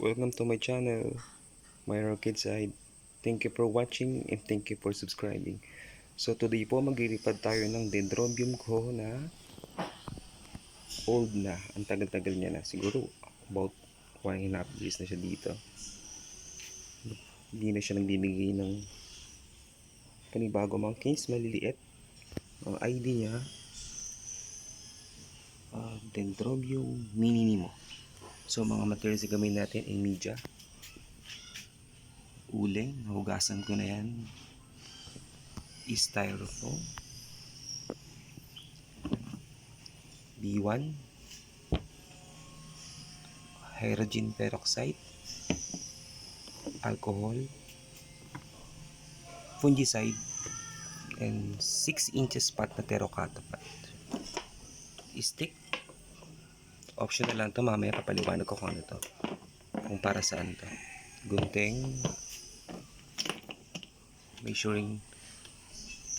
Welcome to my channel, Myro Kidside. Thank you for watching and thank you for subscribing. So today po maglilipad tayo ng dendrobium ko na old na. Ang tagal-tagal niya na. Siguro about one and a half years na siya dito. Hindi na siya nagbibigay ng panibago mga case maliliit. Ang ID niya uh, Dendrobium minimo. So mga materials na gamitin natin ay media. Uling, nahugasan ko na yan. Styrofoam. B1. Hydrogen peroxide. Alcohol. Fungicide. And 6 inches pat na terracotta pat. Stick optional lang to. Mamaya papaliwanag ko kung ano to. Kung para saan to. Gunting. Measuring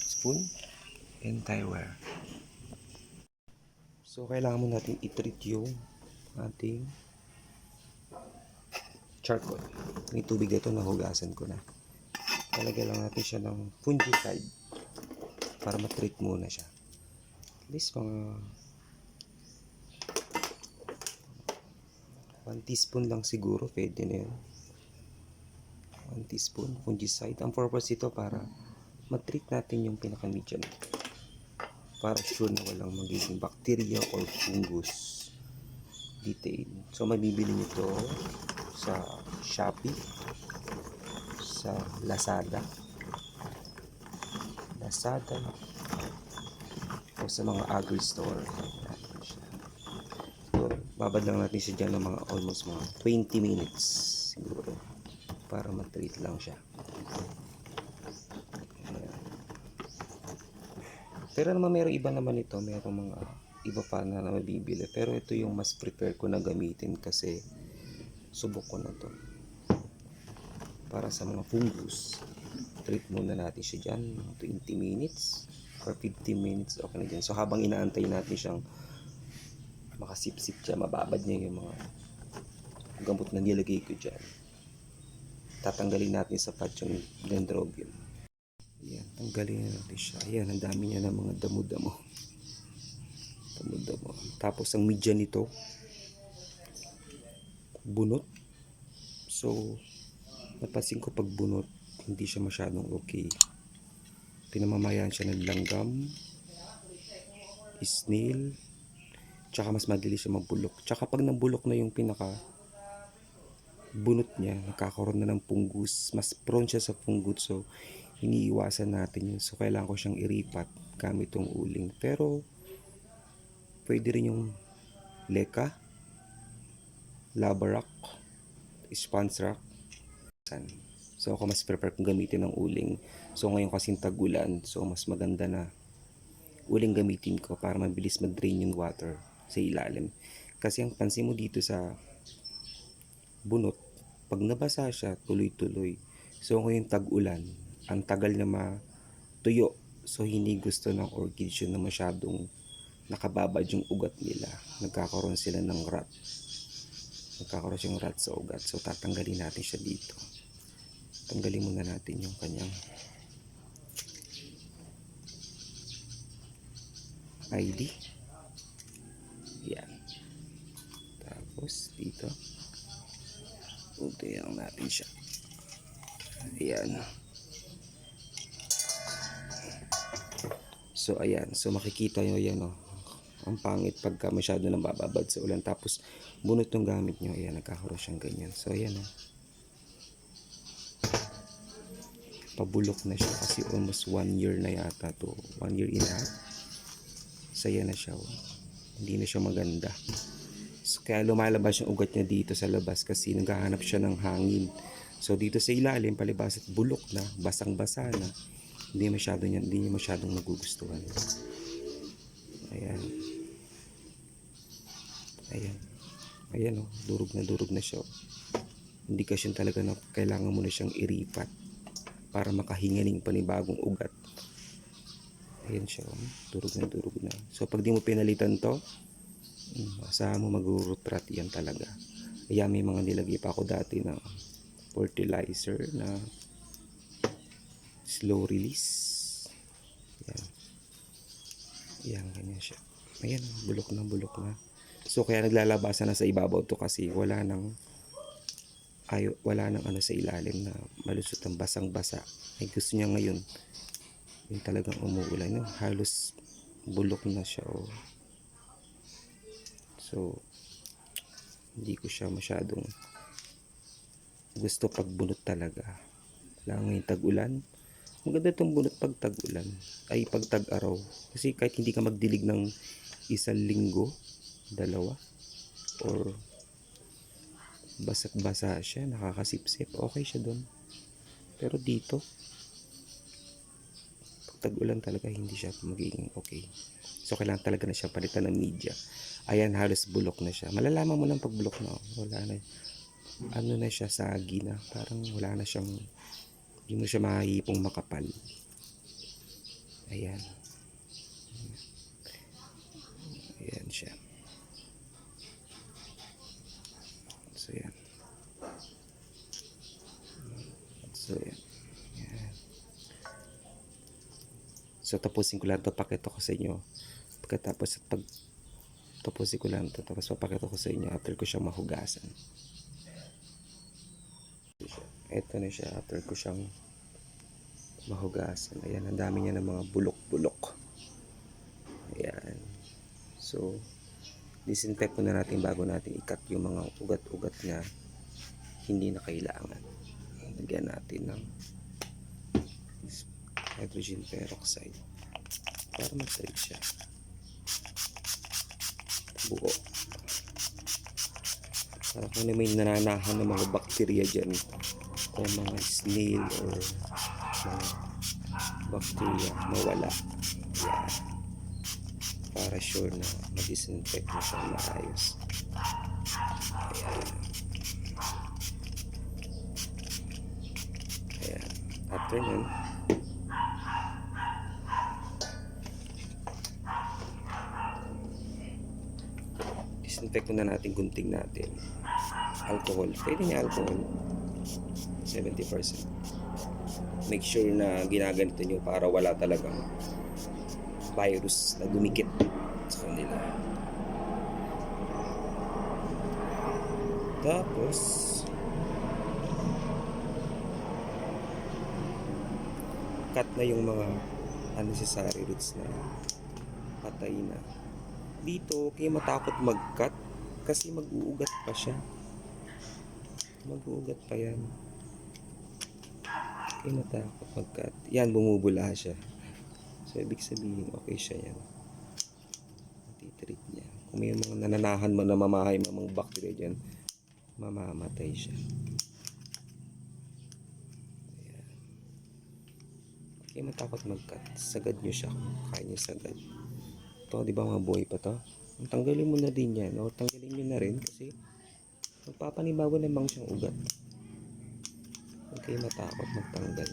spoon. And tie wire so kailangan mo natin i-treat yung ating charcoal. May tubig dito nahugasan ko na. Talagyan lang natin siya ng fungicide para matreat muna siya. At least mga 1 teaspoon lang siguro, pwede na yun. 1 teaspoon fungicide. Ang purpose ito para matreat natin yung pinaka-media na ito. Para sure na walang magiging bacteria or fungus detail. So, mabibili nyo ito sa Shopee, sa Lazada, Lazada, o sa mga siya. So, babad lang natin siya dyan ng mga almost mga 20 minutes siguro para matreat lang siya. Pero naman meron iba naman ito, meron mga iba pa na, na mabibili. Pero ito yung mas prepare ko na gamitin kasi subok ko na to. Para sa mga fungus, treat muna natin siya dyan, mga 20 minutes or 15 minutes, okay na dyan. So habang inaantay natin siyang makasipsip siya, mababad niya yung mga gamot na nilagay ko dyan. Tatanggalin natin sa pat yung dendrobium. Ayan, tanggalin na natin siya. Ayan, ang dami niya ng mga damo-damo. Damo-damo. Tapos ang media nito, bunot. So, napansin ko pag bunot, hindi siya masyadong okay. Pinamamayan siya ng langgam, snail, tsaka mas madali siya magbulok. Tsaka pag nabulok na yung pinaka bunot niya, nagkakaroon na ng punggus. Mas prone siya sa punggut. So, iniiwasan natin yun. So, kailangan ko siyang iripat gamit tong uling. Pero, pwede rin yung leka, lava rock, sponge rock. So, ako mas prefer kong gamitin ng uling. So, ngayon kasing tagulan, so mas maganda na uling gamitin ko para mabilis mag-drain yung water sa ilalim. Kasi ang pansin mo dito sa bunot, pag nabasa siya, tuloy-tuloy. So ngayon tag-ulan, ang tagal na matuyo. So hindi gusto ng orchids yun na masyadong nakababad yung ugat nila. Nagkakaroon sila ng rat. Nagkakaroon siyang rat sa ugat. So tatanggalin natin siya dito. Tanggalin muna natin yung kanyang ID. Yan. Tapos dito. Punti lang natin siya. Ayan. So ayan. So makikita nyo yan oh. Ang pangit pagka masyado nang bababad sa ulan. Tapos bunot yung gamit nyo. Ayan. Nagkakaroon siyang ganyan. So ayan oh. Pabulok na siya kasi almost one year na yata to. One year and a half saya na siya. oh. Hindi na siya maganda. So, kaya lumalabas yung ugat niya dito sa labas kasi naghahanap siya ng hangin. So dito sa ilalim, palibas at bulok na, basang-basa na. Hindi masyado niya, hindi niya masyadong nagugustuhan. Ayan. Ayan. Ayan oh, durog na durog na siya. oh. Indikasyon talaga na kailangan mo na siyang iripat para makahinga ng panibagong ugat. Ayan siya, oh. durog na durog na. So pag di mo pinalitan to, mm, asahan mo mag-root rot yan talaga. Kaya may mga nilagay pa ako dati na fertilizer na slow release. Yan. Yan, ganyan siya. Ayan, bulok na bulok na. So, kaya naglalabasan na sa ibabaw to kasi wala nang ay wala nang ano sa ilalim na malusot ang basang-basa. Ay gusto niya ngayon yung talagang umuulan. No? Halos bulok na siya. Oh. So, hindi ko siya masyadong gusto pag bunot talaga. Kailangan ngayon tag-ulan. Maganda itong bunot pag tag-ulan. Ay, pag tag-araw. Kasi kahit hindi ka magdilig ng isang linggo, dalawa, or basak-basa siya, nakakasipsip, okay siya doon. Pero dito, pag tag-ulan talaga, hindi siya magiging okay. So, kailangan talaga na siya palitan ng media. Ayan, halos bulok na siya. Malalaman mo ng pag bulok na, oh. wala na. Ano na siya, sagi na. Parang wala na siyang, hindi mo siya mahihipong makapal. Ayan. Ayan siya. So, yan. So, yan. Yan. So, tapusin ko lang ito. Pakita ko sa inyo. Pagkatapos at pag tapusin ko lang ito. Tapos papakita ko sa inyo after ko siyang mahugasan. Ito na siya after ko siyang mahugasan. Ayan, ang dami niya ng mga bulok-bulok. Ayan. So, disinfect muna natin bago natin ikat yung mga ugat-ugat na hindi na kailangan. Lagyan natin ng hydrogen peroxide para mag-treat siya. Buo. Para kung may nananahan ng mga bakterya dyan o mga snail or mga bacteria mawala. Yan para sure na ma-disinfect mo siya maayos. Ayan. Ayan. After nun, disinfect na natin gunting natin. Alcohol. Pwede niya alcohol. 70%. Make sure na ginaganito nyo para wala talagang virus na dumikit sa kanila. Tapos, cut na yung mga unnecessary roots na patay na. Dito, kaya matakot mag-cut kasi mag-uugat pa siya. Mag-uugat pa yan. Matakot mag-cut. Yan, bumubula siya. So, ibig sabihin, okay siya yan. Titreat niya. Kung may mga nananahan mo na mamahay mga bacteria dyan, mamamatay siya. Ayan. Kaya matakot mag-cut. Sagad nyo siya. Kaya nyo sagad. Ito, di ba mga buhay pa to? Tanggalin mo na din yan. O, tanggalin nyo na rin kasi magpapanibago namang siyang ugat. Huwag kayo matakot magtanggal.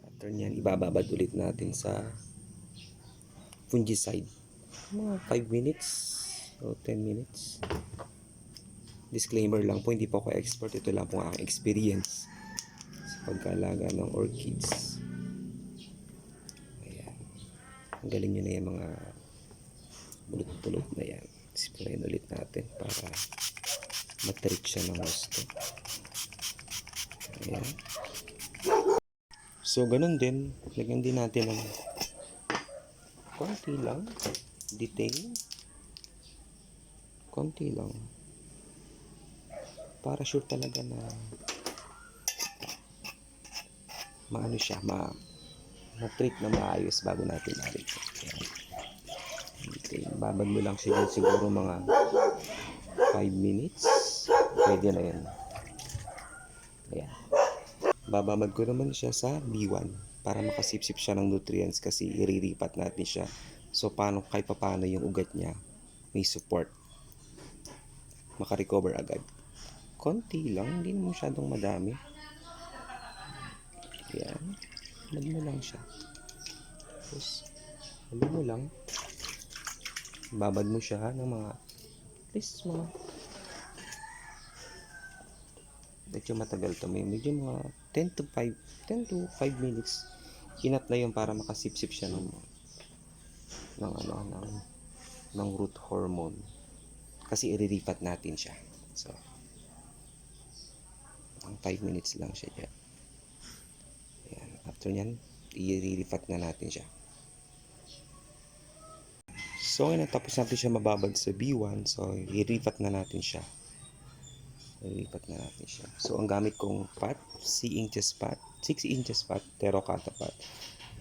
After nyan, ibababad ulit natin sa fungicide. Mga 5 minutes o 10 minutes. Disclaimer lang po, hindi po ako expert. Ito lang po ang experience sa pagkalaga ng orchids. Ayan. Ang galing nyo na yung mga bulot-bulot na yan. Sprayin ulit natin para matreat siya ng gusto. Ayan. So, ganun din. Lagyan din natin ng konti lang. Detail. Konti lang. Para sure talaga na maano siya, ma ma-treat na maayos bago natin narin. Detail. Babad mo lang siguro, siguro mga 5 minutes. Pwede na yan. Ayan babamad ko naman siya sa B1 para makasipsip siya ng nutrients kasi iriripat natin siya. So, paano, kahit paano yung ugat niya may support. Makarecover agad. Konti lang, hindi naman masyadong madami. Yan. Lag mo lang siya. Tapos, halo mo lang. babad mo siya ng mga at least mga medyo matagal to may medyo mga 10 to 5 10 to 5 minutes inat na yun para makasipsip siya ng ng ano ng ng root hormone kasi iriripat natin siya so ang 5 minutes lang siya dyan Ayan. after nyan iriripat na natin siya So, ngayon tapos natin siya mababad sa B1. So, iripat na natin siya. Iripat na natin siya. So, ang gamit kong pot, 6 inches pot, 6 inches pot, terracotta pot.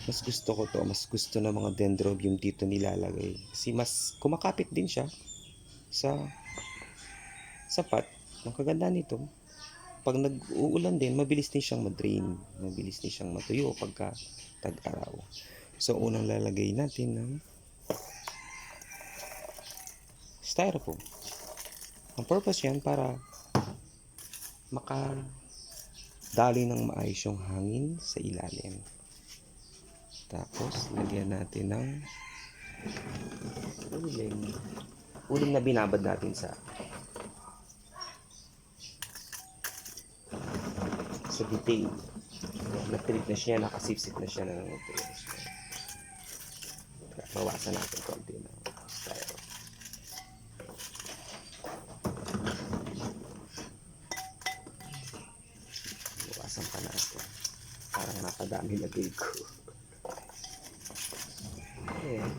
Mas gusto ko to, mas gusto ng mga dendrobium dito nilalagay. Kasi mas kumakapit din siya sa sa pot. Ang kaganda nito, pag nag-uulan din, mabilis din siyang madrain. Mabilis din siyang matuyo pagka tag-araw. So, unang lalagay natin ng styrofoam. Ang purpose yan para makadali ng maayos yung hangin sa ilalim. Tapos, lagyan natin ng uling. Uling na binabad natin sa sa detail. Nag-treat na siya, nakasipsip na siya ng nutrients. Bawasan natin konti ng styrofoam. Iwasan pa natin. Napadami lagay ko. Ayan.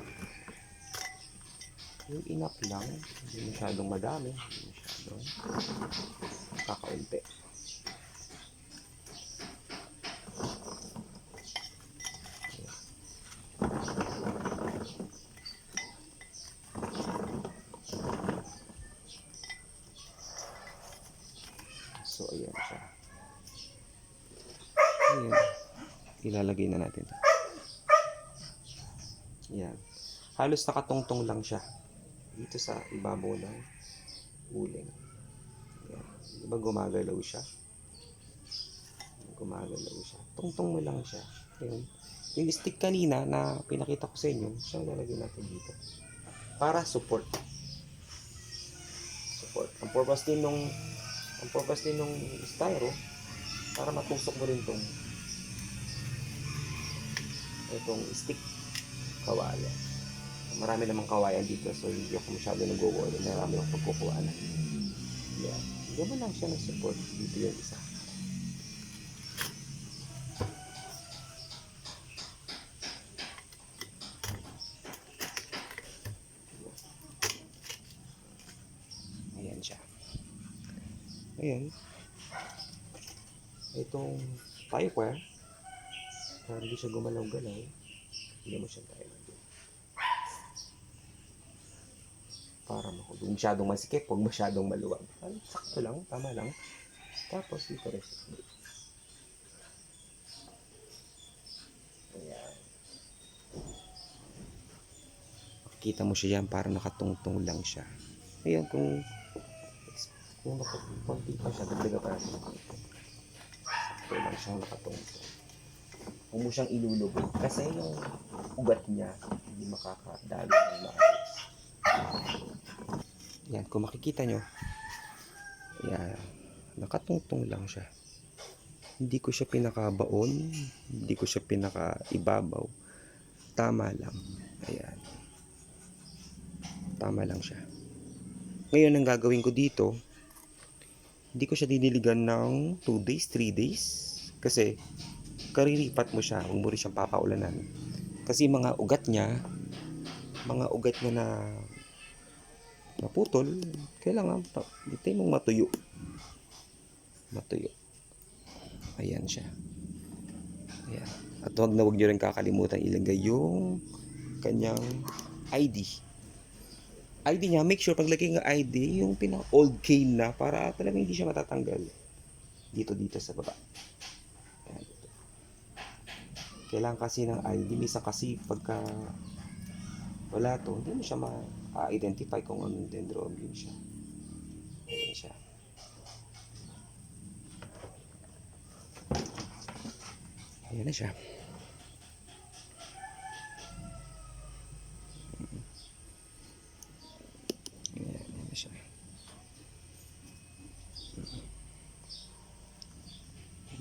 Yung enough lang. Hindi masyadong madami. Hindi masyadong kakaunti. So, ayan siya. Ayan. Ilalagay na natin. to. Ayan. Halos nakatungtong lang siya. Dito sa ibabaw ng uling. Ayan. Diba gumagalaw siya? Gumagalaw siya. Tungtong mo lang siya. Ayan. Yung stick kanina na pinakita ko sa inyo, siya lalagay natin dito. Para support. Support. Ang purpose din nung ang purpose din ng styro para matusok mo rin tong itong stick kawayan. Marami namang kawayan dito so hindi ako masyado nag-worry. Marami akong pagkukuha na. Yeah. Diyan lang siya ng support. Dito yung isa. Ayan siya. Ayan. Itong firewire, para hindi siya gumalaw-galaw, hindi mo siya tayo Para huwag masyadong masikip, huwag masyadong maluwag. Sakto lang, tama lang. Tapos dito rin. Ayan. Makikita mo siya yan, para nakatungtong lang siya. Ayan, kung kung nakapunti pa siya, dagdaga pa natin. Ito lang siyang nakatungtong. Huwag mo siyang ilulubog. Kasi yung ugat niya, hindi makakadalo ng maayos. Yan, kung makikita nyo, yan, nakatungtong lang siya. Hindi ko siya pinakabaon, hindi ko siya pinakaibabaw. Tama lang. Ayan. Tama lang siya. Ngayon, ang gagawin ko dito, hindi ko siya didiligan ng 2 days, 3 days. Kasi, kariripat mo siya, huwag mo rin siyang papaulanan. Kasi mga ugat niya, mga ugat niya na naputol, kailangan dito mong matuyo. Matuyo. Ayan siya. Ayan. At huwag na huwag nyo rin kakalimutan ilagay yung kanyang ID. ID niya, make sure paglagay ng ID, yung pinaka old cane na para talagang hindi siya matatanggal. Dito, dito sa baba. Kailangan kasi ng ID. Minsan kasi pagka wala to, hindi mo siya ma-identify kung anong dendrobium siya. Ayan siya. Ayan na siya.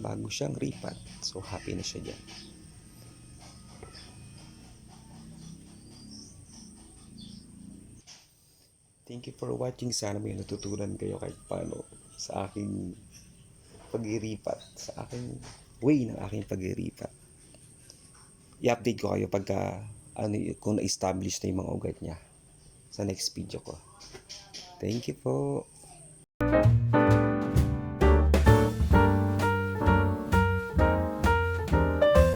bago siyang ripat. So, happy na siya dyan. Thank you for watching. Sana may natutunan kayo kahit paano sa aking pagiripat, sa aking way ng aking pagiripat. I-update ko kayo pagka ano, kung na-establish na yung mga ugat niya sa next video ko. Thank you po.